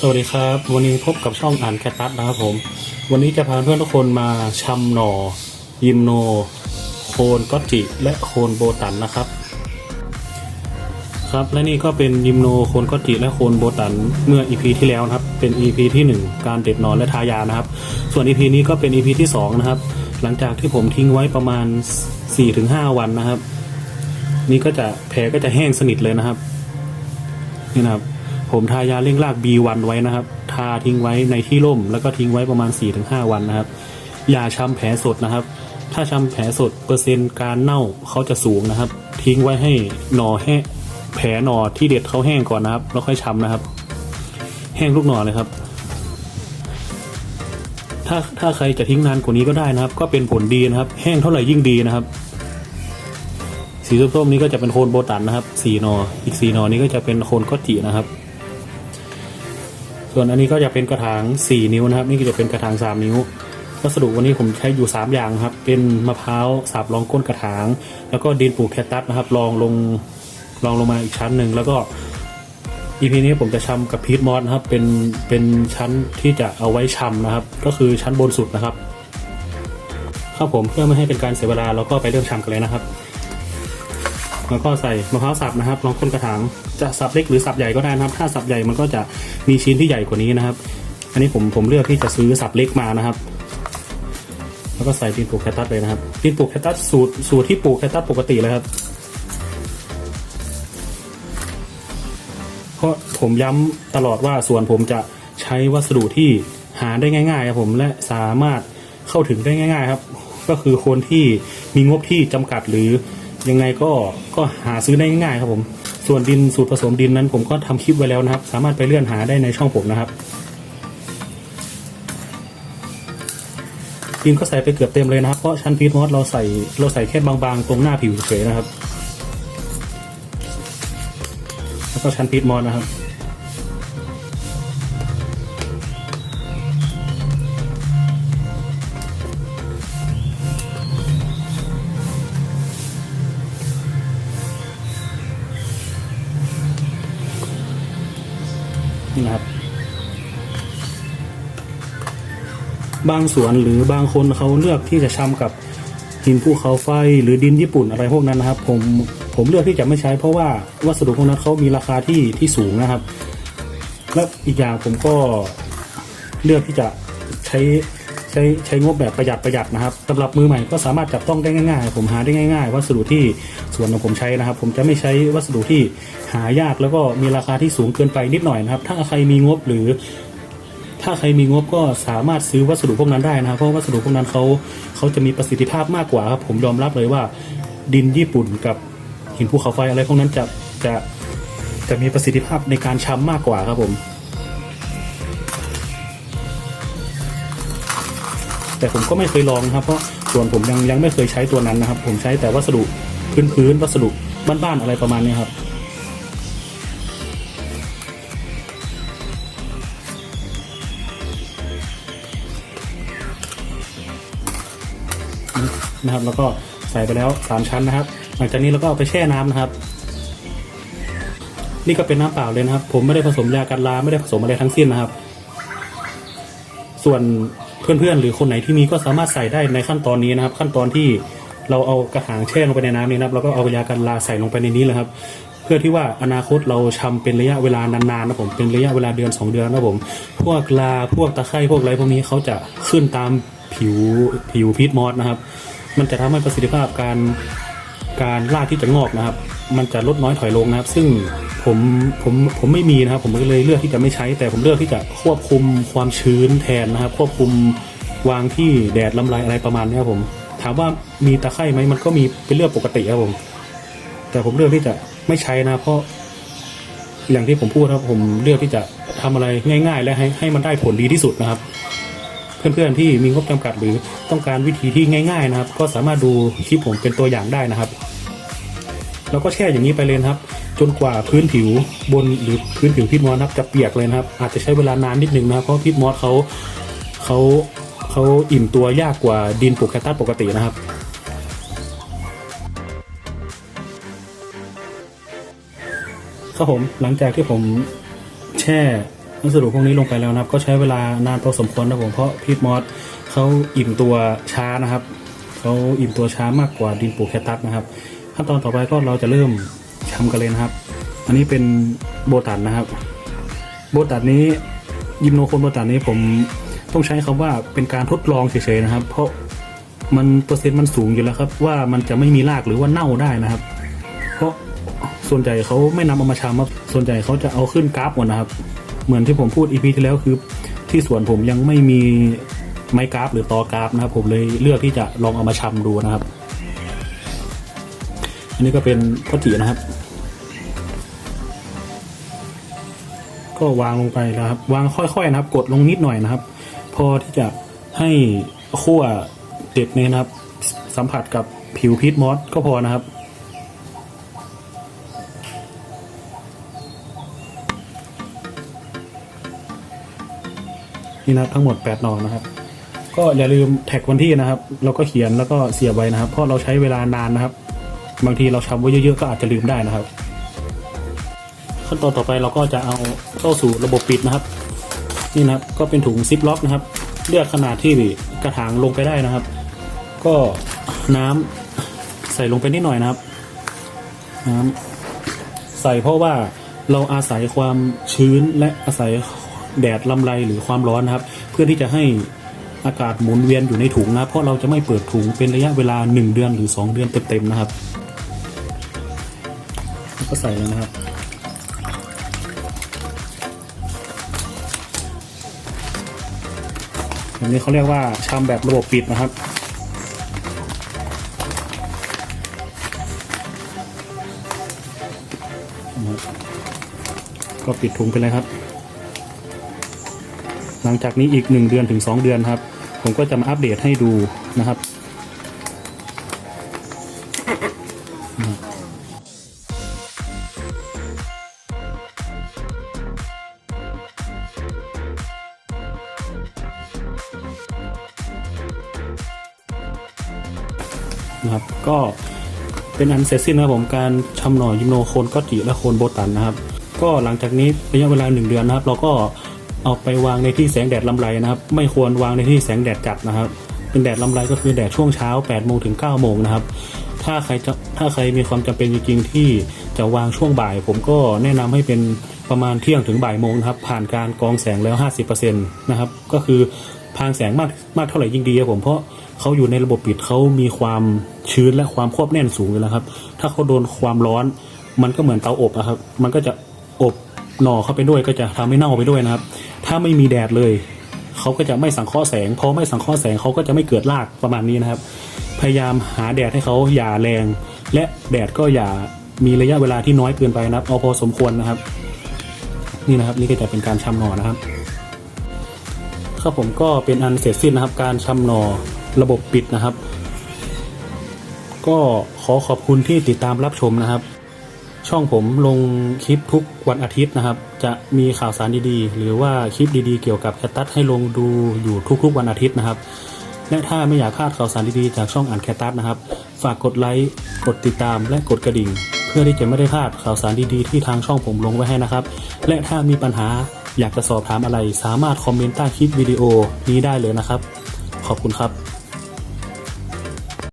สวัสดีครับ วันนี้พบกับช่องอ่านแคตัสนะครับผม วันนี้จะพาเพื่อนทุกคนมาชำหน่อ ยิมโน โคนก็จิ และโคนโบตันนะครับ ครับและนี่ก็เป็นยิมโนโคนก็จิและโคนโบตันเมื่อ EP ที่แล้วนะครับ เป็น EP ที่ 1 การเด็ดนอนและทายานะครับ ส่วน EP นี้ก็เป็น EP ที่ 2 นะครับ หลังจากที่ผมทิ้งไว้ประมาณ 4-5 วันนะครับ นี่ก็จะแผลก็จะแห้งสนิทเลยนะครับ นี่นะครับ ผมทายาเร่งราก B1 ไว้นะครับ ทาทิ้งไว้ในที่ร่ม แล้วก็ทิ้งไว้ประมาณ 4-5 วันนะครับ อย่าช้ำแผลสดนะครับ ถ้าช้ำแผลสดเปอร์เซ็นต์การเน่าเขาจะสูงนะครับ ทิ้งไว้ให้หนอแห้แผลหนอที่เด็ดเขาแห้งก่อนนะครับ แล้วค่อยช้ำนะครับ แห้งลูกหนอเลยครับ ถ้าถ้าใครจะทิ้งนานกว่านี้ก็ได้นะครับ ก็เป็นผลดีนะครับ แห้งเท่าไหร่ยิ่งดีนะครับสีส้มๆนี้ก็จะเป็นโคนโบตันนะครับสีนอ อีกสีนอนี้ก็จะเป็นโคนก็จินะครับ ส่วนอันนี้ก็จะเป็นกระถาง 4 นิ้วนะครับ นี่ก็จะเป็นกระถาง 3 นิ้ว วัสดุวันนี้ผมใช้อยู่ 3 อย่างครับ เป็นมะพร้าวสับรองก้นกระถาง แล้วก็ดินปลูกแคคตัสนะครับรองลงรองลงมาอีกชั้นหนึ่งแล้วก็ EP นี้ผมจะชำกับพีทมอสนะครับ เป็นเป็นชั้นที่จะเอาไว้ชำนะครับ ก็คือชั้นบนสุดนะครับครับผมเพื่อไม่ให้เป็นการเสียเวลาเราก็ไปเริ่มชำกันเลยนะครับ แล้วก็ใส่มะพร้าวสับนะครับรองก้นกระถางจะสับเล็กหรือสับใหญ่ก็ได้นะครับ ถ้าสับใหญ่มันก็จะมีชิ้นที่ใหญ่กว่านี้นะครับ อันนี้ผมผมเลือกที่จะซื้อสับเล็กมานะครับ แล้วก็ใส่ดินปลูกแคคตัสเลยนะครับดินปลูกแคคตัสสูตรสูตรที่ปลูกแคคตัสปกติเลยครับเพราะผมย้ำตลอดว่าส่วนผมจะใช้วัสดุที่หาได้ง่ายๆครับผมและสามารถเข้าถึงได้ง่าย ๆ ครับ ก็คือคนที่มีงบที่จำกัดหรือ ยังไงก็ก็หาซื้อได้ง่ายครับผม ส่วนดินสูตรผสมดินนั้น ผมก็ทำคลิปไว้แล้วนะครับ สามารถไปเลื่อนหาได้ในช่องผมนะครับดินก็ใส่ไปเกือบเต็มเลยนะครับ เพราะชั้นพีทมอสเราใส่เราใส่แค่บางๆ ตรงหน้าผิวเฉยนะครับ แล้วก็ชั้นพีทมอสนะครับ นี่นะครับ บางสวนหรือบางคนเขาเลือกที่จะชำกับหินภูเขาไฟหรือดินญี่ปุ่นอะไรพวกนั้นนะครับ ผมผมเลือกที่จะไม่ใช้เพราะว่าวัสดุพวกนั้นเขามีราคาที่ที่สูงนะครับ และอีกอย่างผมก็เลือกที่จะใช้ ช้ใช้งบแบบประหยัดประหยัดนะครับสำหรับมือใหม่ก็สามารถจับต้องได้ง่ายๆ ผมหาได้ง่ายๆ วัสดุที่ส่วนของผมใช้นะครับ ผมจะไม่ใช้วัสดุที่หายากแล้วก็มีราคาที่สูงเกินไปนิดหน่อยนะครับ ถ้าใครมีงบหรือ ถ้าใครมีงบก็สามารถซื้อวัสดุพวกนั้นได้นะครับเพราะวัสดุพวกนั้นเขาเขาจะมีประสิทธิภาพมากกว่าครับผมยอมรับเลยว่าดินญี่ปุ่นกับหินภูเขาไฟอะไรพวกนั้นจะจะจะมีประสิทธิภาพในการช้ำมากกว่าครับผม แต่ผมก็ไม่เคยลองนะครับ เพราะส่วนผมยังยังไม่เคยใช้ตัวนั้นนะครับ ผมใช้แต่วัสดุพื้นพื้นๆวัสดุบ้านๆอะไรประมาณนี้ครับนะครับแล้วก็ใส่ไปแล้วสามชั้นนะครับ หลังจากนี้เราก็เอาไปแช่น้ำนะครับ นี่ก็เป็นน้ำเปล่าเลยนะครับ ผมไม่ได้ผสมยากันราไม่ได้ผสมอะไรทั้งสิ้นนะครับ ส่วน เพื่อนๆ หรือคนไหนที่มีก็สามารถใส่ได้ในขั้นตอนนี้นะครับ ขั้นตอนที่เราเอากระถางแช่ลงไปในน้ำนี้นะครับแล้วก็เอายากันราใส่ลงไปในนี้เลยครับ เพื่อที่ว่าอนาคตเราชำเป็นระยะเวลานานๆนะผมเป็นระยะเวลาเดือนสองเดือนนะผมพวกลาพวกตะไคร่พวกอะไรพวกนี้เขาจะขึ้นตามผิวผิวพีทมอสนะครับ มันจะทำให้ประสิทธิภาพการการรากที่จะงอกนะครับ มันจะลดน้อยถอยลงนะครับ ซึ่งผมผมผมไม่มีนะครับ ผมก็เลยเลือกที่จะไม่ใช้ แต่ผมเลือกที่จะควบคุมความชื้นแทนนะครับ ควบคุมวางที่แดดลำไรอะไรประมาณนี้ครับผม ถามว่ามีตะไคร่ไหมมันก็มีเป็นเรื่องปกติครับผม แต่ผมเลือกที่จะไม่ใช้นะ เพราะ อย่างที่ผมพูดครับ ผมเลือกที่จะทำอะไรง่าย ๆ และให้ให้มันได้ผลดีที่สุดนะครับ เพื่อนๆที่มีงบจำกัดหรือต้องการวิธีที่ง่าย ๆ นะครับ ก็สามารถดูคลิปผมเป็นตัวอย่างได้นะครับ แล้วก็แช่อย่างนี้ไปเลยครับ จนกว่าพื้นผิวบนหรือพื้นผิวพิษมอสนะครับจะเปียกเลยนะครับ อาจจะใช้เวลานานนิดนึงนะครับเพราะพิษมอสเขาเขาเขาอิ่มตัวยากกว่าดินปลูกแคคตัสปกตินะครับครับผมหลังจากที่ผมแช่วัสดุพวกนี้ลงไปแล้วนะครับ ก็ใช้เวลานานพอสมควรนะผมเพราะพีทมอสเขาอิ่มตัวช้านะครับเขาอิ่มตัวช้ามากกว่าดินปูแคคตัสนะครับ ขั้นตอนต่อไปก็เราจะเริ่มชำกันเลยนะครับ อันนี้เป็นโบตันนะครับ โบตันนี้ยิมโนโคนโบตันนี้ผมต้องใช้คำว่าเป็นการทดลองเฉยๆนะครับ เพราะมันเปอร์เซ็นต์มันสูงอยู่แล้วครับ ว่ามันจะไม่มีรากหรือว่าเน่าได้นะครับ เพราะส่วนใหญ่เขาไม่นำเอามาชำครับส่วนใหญ่เขาจะเอาขึ้นกราฟหมดนะครับ เหมือนที่ผมพูดอีพีที่แล้วคือที่สวนผมยังไม่มีไม้กราฟหรือตอกราฟนะครับ ผมเลยเลือกที่จะลองเอามาชำดูนะครับ อันนี้ก็เป็นพอจินะครับ ก็วางลงไปแล้วครับ วางค่อยๆนะครับ กดลงนิดหน่อยนะครับ พอที่จะให้ขั้วเด็ดเนี่ยนะครับ สัมผัสกับผิวพีทมอสก็พอนะครับนี่นะครับทั้งหมด 8 หนองนะครับ ก็อย่าลืมแท็กวันที่นะครับ เราก็เขียนแล้วก็เสียบไว้นะครับ เพราะเราใช้เวลานานนะครับ บางทีเราทำไว้เยอะๆก็อาจจะลืมได้นะครับ ขั้นตอนต่อไปเราก็จะเอาเข้าสู่ระบบปิดนะครับ นี่นะครับก็เป็นถุงซิปล็อกนะครับ เลือกขนาดที่กระถางลงไปได้นะครับ ก็น้ำใส่ลงไปนิดหน่อยนะครับ น้ำใส่เพราะว่าเราอาศัยความชื้นและอาศัยแดดลำไรหรือความร้อนนะครับ เพื่อที่จะให้อากาศหมุนเวียนอยู่ในถุงนะเพราะเราจะไม่เปิดถุงเป็นระยะเวลา 1 เดือนหรือ 2 เดือนเต็มๆนะครับ ก็ใส่เลยนะครับแบบนี้เขาเรียกว่าชำแบบระบบปิดนะครับก็ปิดถุงไปเลยครับ หลังจากนี้อีกหนึ่งเดือนถึงสองเดือนครับ ผมก็จะมาอัปเดตให้ดูนะครับ นะครับ ก็เป็นอันเสร็จสิ้นนะครับผมการชำหน่อยยิมโนโคนก็จิและโคนโบตันนะครับ ก็หลังจากนี้ระยะเวลาหนึ่งเดือนนะครับ เราก็เอาไปวางในที่แสงแดดลำไรนะครับ ไม่ควรวางในที่แสงแดดจัดนะครับ เป็นแดดลำไรก็คือแดดช่วงเช้า8โมงถึง9โมงนะครับถ้าใครจะถ้าใครมีความจำเป็นจริงๆที่จะวางช่วงบ่าย ผมก็แนะนำให้เป็น ประมาณเที่ยงถึงบ่ายโมงนะครับ ผ่านการกองแสงแล้ว 50%นะครับ ก็คือพางแสงมากมากเท่าไหร่ยิ่งดีครับผมเพราะเขาอยู่ในระบบปิดเขามีความชื้นและความควบแน่นสูงอยู่แล้วครับ ถ้าเขาโดนความร้อน มันก็เหมือนเตาอบอะครับ มันก็จะอบหน่อเข้าไปด้วยก็จะทำให้เน่าไปด้วยนะครับ ถ้าไม่มีแดดเลยเขาก็จะไม่สังเคราะห์แสงพอไม่สังเคราะห์แสงเขาก็จะไม่เกิดรากประมาณนี้นะครับ พยายามหาแดดให้เขาอย่าแรง และแดดก็อย่ามีระยะเวลาที่น้อยเกินไปนะครับ เอาพอสมควรนะครับ นี่นะครับ นี่ก็จะเป็นการชำหน่อนะครับครับผมก็เป็นอันเสร็จสิ้นนะครับ การชำหนอระบบปิดนะครับ ก็ขอขอบคุณที่ติดตามรับชมนะครับ ช่องผมลงคลิปทุกวันอาทิตย์นะครับ จะมีข่าวสารดีๆ หรือว่าคลิปดีๆ เกี่ยวกับแคตตัสให้ลงดูอยู่ทุกๆวันอาทิตย์นะครับ และถ้าไม่อยากพลาดข่าวสารดีๆจากช่องอ่านแคตัสนะครับ ฝากกดไลค์กดติดตามและกดกระดิ่ง เพื่อที่จะไม่ได้พลาดข่าวสารดีๆที่ทางช่องผมลงไว้ให้นะครับ และถ้ามีปัญหาอยากจะสอบถามอะไร สามารถคอมเมนต์ใต้คลิปวิดีโอนี้ได้เลยนะครับ ขอบคุณครับ